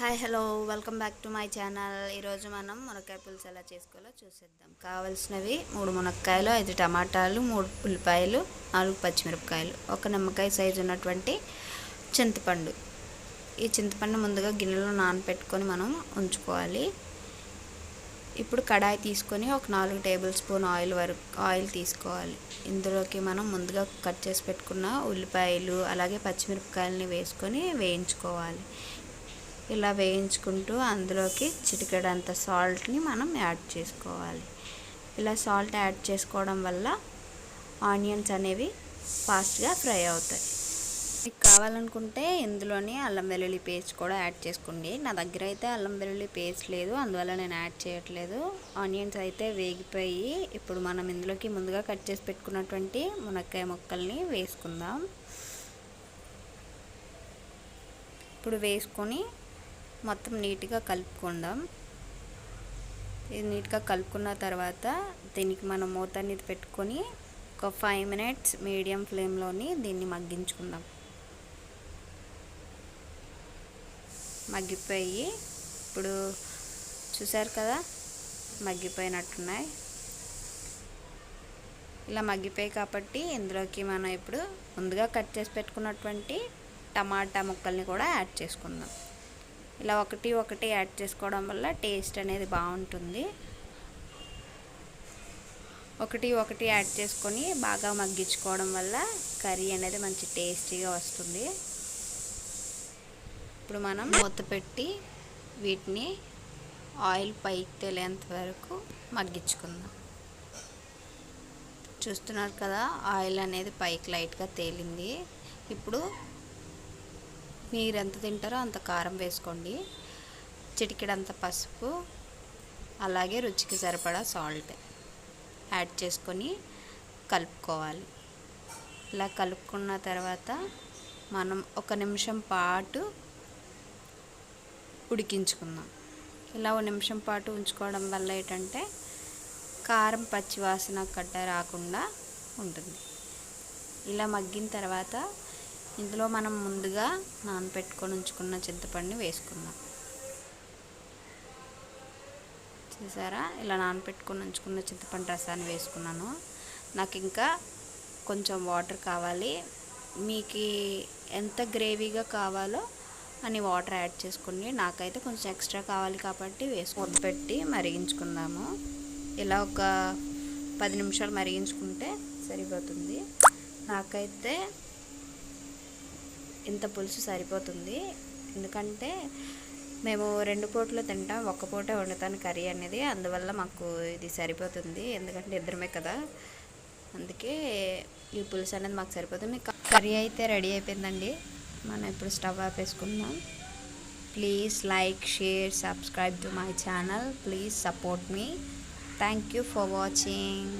Hi hello welcome back to my channel. ఈరోజు మనం మునక్కాయ పులుసు ఎలా చేసుకోవాలో చూసేద్దాం. కావలసినవి మూడు మునక్కాయలు ఐదు టమాటాలు మూడు ఉల్లిపాయలు నాలుగు పచ్చిమిరపకాయలు ఒక నిమ్మకాయ సైజు ఉన్నటువంటి చింతపండు. ఈ చింతపండు ముందుగా గిన్నెలో నానబెట్టుకొని మనం ఉంచుకోవాలి. ఇప్పుడు కడాయి తీసుకొని ఒక నాలుగు టేబుల్ స్పూన్ ఆయిల్ వరకు ఆయిల్ తీసుకోవాలి. ఇందులోకి మనం ముందుగా కట్ చేసి పెట్టుకున్న ఉల్లిపాయలు అలాగే పచ్చిమిరపకాయలని వేసుకొని వేయించుకోవాలి. ఇలా వేయించుకుంటూ అందులోకి చిటికెడంత సాల్ట్ని మనం యాడ్ చేసుకోవాలి. ఇలా సాల్ట్ యాడ్ చేసుకోవడం వల్ల ఆనియన్స్ అనేవి ఫాస్ట్గా ఫ్రై అవుతాయి. మీకు కావాలనుకుంటే ఇందులోనే అల్లం వెల్లుల్లి పేస్ట్ కూడా యాడ్ చేసుకోండి. నా దగ్గర అయితే అల్లం వెల్లుల్లి పేస్ట్ లేదు అందువల్ల నేను యాడ్ చేయట్లేదు. ఆనియన్స్ అయితే వేగిపోయి ఇప్పుడు మనం ఇందులోకి ముందుగా కట్ చేసి పెట్టుకున్నటువంటి మునక్కాయ ముక్కల్ని వేసుకుందాం. ఇప్పుడు వేసుకొని మొత్తం నీట్గా కలుపుకుందాం. ఇది నీట్గా కలుపుకున్న తర్వాత దీనికి మనం మూత అనేది పెట్టుకొని ఒక ఫైవ్ మినిట్స్ మీడియం ఫ్లేమ్లోని దీన్ని మగ్గించుకుందాం. మగ్గిపోయి ఇప్పుడు చూసారు కదా మగ్గిపోయినట్టున్నాయి. ఇలా మగ్గిపోయి కాబట్టి ఇందులోకి మనం ఇప్పుడు ముందుగా కట్ చేసి పెట్టుకున్నటువంటి టమాటా ముక్కల్ని కూడా యాడ్ చేసుకుందాం. ఇలా ఒకటి ఒకటి యాడ్ చేసుకోవడం వల్ల టేస్ట్ అనేది బాగుంటుంది. ఒకటి ఒకటి యాడ్ చేసుకొని బాగా మగ్గించుకోవడం వల్ల కర్రీ అనేది మంచి టేస్టీగా వస్తుంది. ఇప్పుడు మనం మూత పెట్టి వీటిని ఆయిల్ పైకి తెలియంత వరకు మగ్గించుకుందాం. చూస్తున్నారు కదా ఆయిల్ అనేది పైకి లైట్గా తేలింది. ఇప్పుడు మీరు ఎంత తింటారో అంత కారం వేసుకోండి. చిటికెడంత పసుపు అలాగే రుచికి సరిపడా సాల్ట్ యాడ్ చేసుకొని కలుపుకోవాలి. ఇలా కలుపుకున్న తర్వాత మనం ఒక నిమిషం పాటు ఉడికించుకుందాం. ఇలా ఒక నిమిషం పాటు ఉంచుకోవడం వల్ల ఏంటంటే కారం పచ్చివాసన కట్ట రాకుండా ఉంటుంది. ఇలా మగ్గిన తర్వాత ఇందులో మనం ముందుగా నానబెట్టుకొని ఉంచుకున్న చింతపండుని వేసుకుందాం. చూసారా? ఇలా నానబెట్టుకొని ఉంచుకున్న చింతపండు రసాన్ని వేసుకున్నాను. నాకు ఇంకా కొంచెం వాటర్ కావాలి. మీకు ఎంత గ్రేవీగా కావాలో అని వాటర్ యాడ్ చేసుకోండి. నాకైతే కొంచెం ఎక్స్ట్రా కావాలి కాబట్టి వేసుకొని పెట్టి మరిగించుకుందాము. ఇలా ఒక పది నిమిషాలు మరిగించుకుంటే సరిపోతుంది. నాకైతే ఇంత పులుసు సరిపోతుంది. ఎందుకంటే మేము రెండు పూటలు తింటాం ఒక్క పూట వండుతాను కర్రీ అనేది. అందువల్ల మాకు ఇది సరిపోతుంది. ఎందుకంటే ఇద్దరమే కదా. అందుకే ఈ పులుసు అనేది మాకు సరిపోతుంది. కర్రీ అయితే రెడీ అయిపోయిందండి. మనం ఇప్పుడు stove ఆపేసుకుందాం. Please like share subscribe to my channel. Please support me. Thank you for watching.